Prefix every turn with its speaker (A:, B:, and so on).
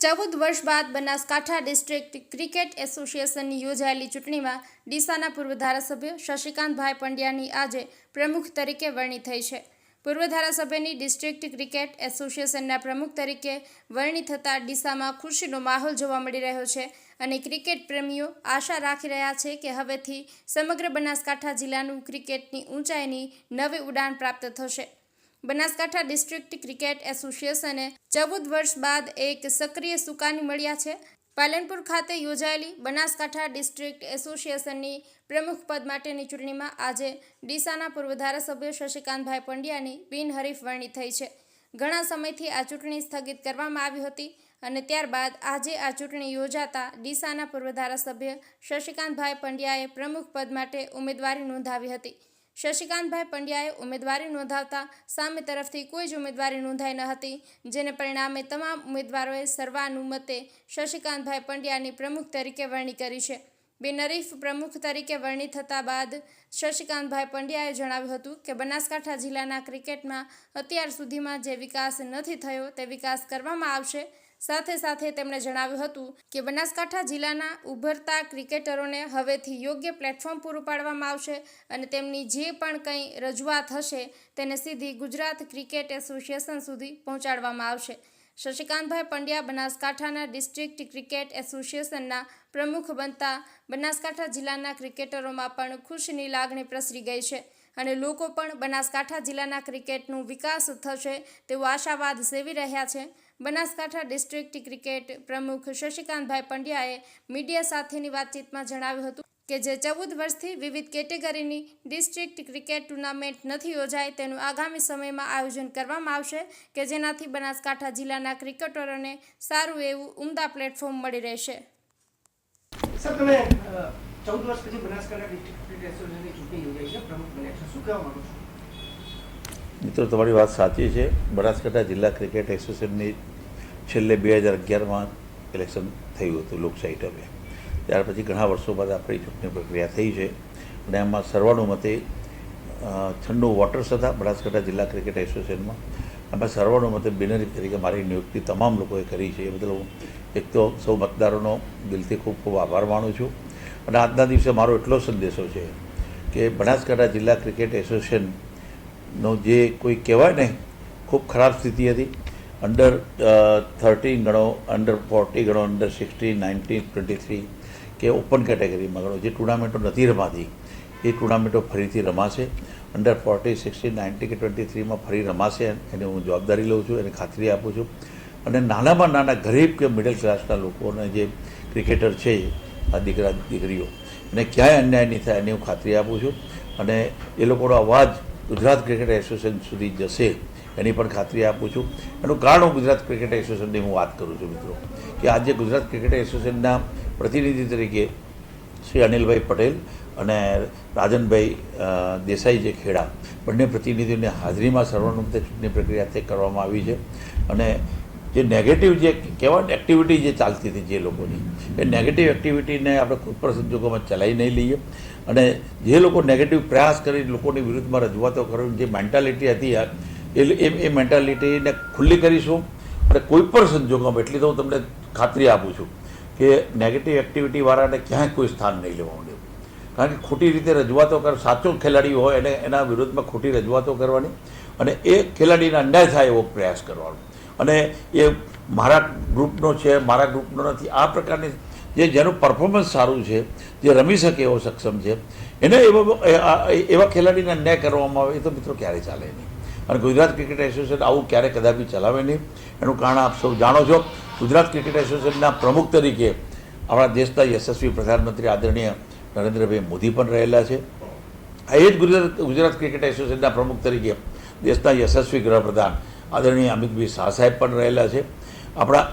A: ચૌદ વર્ષ બાદ બનાસકાંઠા ડિસ્ટ્રિક્ટ ક્રિકેટ એસોસિએશનની યોજાયેલી ચૂંટણીમાં ડીસાના પૂર્વ ધારાસભ્ય શશિકાંતભાઈ પંડ્યાની આજે પ્રમુખ તરીકે વરણી થઈ છે. પૂર્વ ધારાસભ્યની ડિસ્ટ્રિક્ટ ક્રિકેટ એસોસિએશનના પ્રમુખ તરીકે વરણી થતાં ડીસામાં ખુશીનો માહોલ જોવા મળી રહ્યો છે અને ક્રિકેટ પ્રેમીઓ આશા રાખી રહ્યા છે કે હવેથી સમગ્ર બનાસકાંઠા જિલ્લાનું ક્રિકેટની ઊંચાઈની નવી ઉડાન પ્રાપ્ત થશે. બનાસકાંઠા ડિસ્ટ્રિક્ટ ક્રિકેટ એસોસિએશને ચૌદ વર્ષ બાદ એક સક્રિય સુકાની મળ્યા છે. પાલનપુર ખાતે યોજાયેલી બનાસકાંઠા ડિસ્ટ્રિક્ટ એસોસિએશનની પ્રમુખ પદ માટેની ચૂંટણીમાં આજે ડીસાના પૂર્વ ધારાસભ્ય શશિકાંતભાઈ પંડ્યાની બિનહરીફ વરણી થઈ છે. ઘણા સમયથી આ ચૂંટણી સ્થગિત કરવામાં આવી હતી અને ત્યારબાદ આજે આ ચૂંટણી યોજાતા ડીસાના પૂર્વ ધારાસભ્ય શશિકાંતભાઈ પંડ્યાએ પ્રમુખ પદ માટે ઉમેદવારી નોંધાવી હતી. શશિકાંતભાઈ પંડ્યાએ ઉમેદવારી નોંધાવતા સામે તરફથી કોઈ જ ઉમેદવારી નોંધાઈ ન હતી, જેને પરિણામે તમામ ઉમેદવારોએ સર્વાનુમતે શશિકાંતભાઈ પંડ્યાની પ્રમુખ તરીકે વરણી કરી છે. બિનરીફ પ્રમુખ તરીકે વરણી થતા બાદ શશિકાંતભાઈ પંડ્યાએ જણાવ્યું હતું કે, બનાસકાંઠા જિલ્લાના ક્રિકેટમાં અત્યાર સુધીમાં જે વિકાસ નથી થયો તે વિકાસ કરવામાં આવશે સાથે સાથે તેમણે જણાવ્યું હતું કે બનાસકાંઠા જિલ્લાના ઉભરતા ક્રિકેટરોને હવેથી યોગ્ય પ્લેટફોર્મ પૂરું પાડવામાં આવશે અને તેમની જે પણ કંઈ રજૂઆત હશે તેને સીધી ગુજરાત ક્રિકેટ એસોસિએશન સુધી પહોંચાડવામાં આવશે. શશિકાંતભાઈ પંડ્યા બનાસકાંઠાના ડિસ્ટ્રિક્ટ ક્રિકેટ એસોસિએશનના પ્રમુખ બનતા બનાસકાંઠા જિલ્લાના ક્રિકેટરોમાં પણ ખુશીની લાગણી પ્રસરી ગઈ છે અને લોકો પણ બનાસકાંઠા જિલ્લાના ક્રિકેટનું વિકાસ થશે તેવો આશાવાદ સેવી રહ્યા છે. બનાસકાંઠા ડિસ્ટ્રિક્ટ ક્રિકેટ પ્રમુખ શશિકાંતભાઈ પંડ્યાએ મીડિયા સાથેની વાતચીતમાં જણાવ્યું હતું કે જે ચૌદ વર્ષથી વિવિધ કેટેગરીની ડિસ્ટ્રિક્ટ ક્રિકેટ ટુર્નામેન્ટ નથી યોજાઈ તેનું આગામી સમયમાં આયોજન કરવામાં આવશે કે જેનાથી બનાસકાંઠા જિલ્લાના ક્રિકેટરોને સારું એવું ઉમદા પ્લેટફોર્મ મળી રહેશે.
B: સર તમે ચૌદ વર્ષ પછી બનાસકાંઠા ડિસ્ટ્રિક્ટ ક્રિકેટ એસોસિએશનની ચૂંટણી યોજાઈ છે. પ્રમુખ બન્યા છો. શું કહેવા માંગો છો?
C: મિત્રો તમારી વાત સાચી છે. બનાસકાંઠા જિલ્લા ક્રિકેટ એસોસિએશનની છેલ્લે બે હજાર અગિયારમાં ઇલેક્શન થયું હતું લોકશાહી ટર્મે. ત્યાર પછી ઘણા વર્ષો બાદ આપણી ચૂંટણી પ્રક્રિયા થઈ છે. અને એમાં સર્વાનુમતે મતે છન્નું વોટર્સ હતા બનાસકાંઠા જિલ્લા ક્રિકેટ એસોસિએશનમાં. એમાં સર્વાનુમતે બિનરી તરીકે મારી નિયુક્તિ તમામ લોકોએ કરી છે. એ બદલ હું એક તો સૌ મતદારોનો દિલથી ખૂબ ખૂબ આભાર માનું છું. અને આજના દિવસે મારો એટલો સંદેશો છે કે બનાસકાંઠા જિલ્લા ક્રિકેટ એસોસિએશનનો જે કોઈ કહેવાય ને, ખૂબ ખરાબ સ્થિતિ હતી અંડર થર્ટીન ગણો અંડર ફોર્ટી ગણો under sixteen nineteen twenty three કે ઓપન કેટેગરીમાં ગણો. જે ટુર્નામેન્ટો નથી રમાતી, એ ટુર્નામેન્ટો ફરીથી રમાશે. અંડર ફોર્ટી સિક્સટીન નાઇન્ટી કે ટ્વેન્ટી થ્રીમાં ફરી રમાશે એની હું જવાબદારી લઉં છું, એને ખાતરી આપું છું. અને નાનામાં નાના ગરીબ કે મિડલ ક્લાસના લોકોને જે ક્રિકેટર છે, આ દીકરા, દીકરીઓ, એને ક્યાંય અન્યાય નહીં થાય, એની હું ખાતરી આપું છું. અને એ લોકોનો અવાજ ગુજરાત ક્રિકેટ એસોસિએશન સુધી જશે. એની પણ ખાતરી આપું છું. એનું કારણ હું ગુજરાત ક્રિકેટ એસોસિએશનની હું વાત કરું છું મિત્રો. કે આજે ગુજરાત ક્રિકેટ એસોસિએશનના પ્રતિનિધિ તરીકે શ્રી અનિલભાઈ પટેલ અને રાજનભાઈ દેસાઈ જે ખેડા બંને પ્રતિનિધિઓની હાજરીમાં સર્વાનુમતે ચૂંટણી પ્રક્રિયા તે કરવામાં આવી છે. અને જે નેગેટિવ જે કહેવાય એક્ટિવિટી જે ચાલતી હતી જે લોકોની, એ નેગેટિવ એક્ટિવિટીને આપણે કોઈ પણ સંજોગોમાં ચલાવી નહીં લઈએ. અને જે લોકો નેગેટિવ પ્રયાસ કરી લોકોની વિરુદ્ધમાં રજૂઆતો કરવાની જે મેન્ટાલિટી હતી આ, એ એ- મેન્ટાલિટીને ખુલ્લી કરીશું. અને કોઈ પણ સંજોગોમાં એટલી તો હું તમને ખાતરી આપું છું કે નેગેટિવ એક્ટિવિટીવાળાને ક્યાંય કોઈ સ્થાન નહીં લેવાનું દેવું કારણ કે ખોટી રીતે રજૂઆતો કર સાચો ખેલાડી હોય એને એના વિરુદ્ધમાં ખોટી રજૂઆતો કરવાની. અને એ ખેલાડીને અન્યાય થાય એવો પ્રયાસ કરવાનો. અને એ મારા ગ્રુપનો છે મારા ગ્રુપનો નથી. આ પ્રકારની જે જેનું પરફોર્મન્સ સારું છે જે રમી શકે એવો સક્ષમ છે એને એવો એવા ખેલાડીને અન્યાય કરવામાં આવે એ તો મિત્રો ક્યારેય ચાલે નહીં. અને ગુજરાત ક્રિકેટ એસોસિએશન આવું ક્યારે કદાપી ચલાવે નહીં. એનું કારણ આપ સૌ જાણો છો, ગુજરાત ક્રિકેટ એસોસિએશનના પ્રમુખ તરીકે આપણા દેશના યશસ્વી પ્રધાનમંત્રી આદરણીય નરેન્દ્રભાઈ મોદી પણ રહેલા છે. એ જ ગુજરાત ગુજરાત ક્રિકેટ એસોસિએશનના પ્રમુખ તરીકે દેશના યશસ્વી ગૃહપ્રધાન આદરણીય અમિતભાઈ શાહ સાહેબ પણ રહેલા છે. આપણા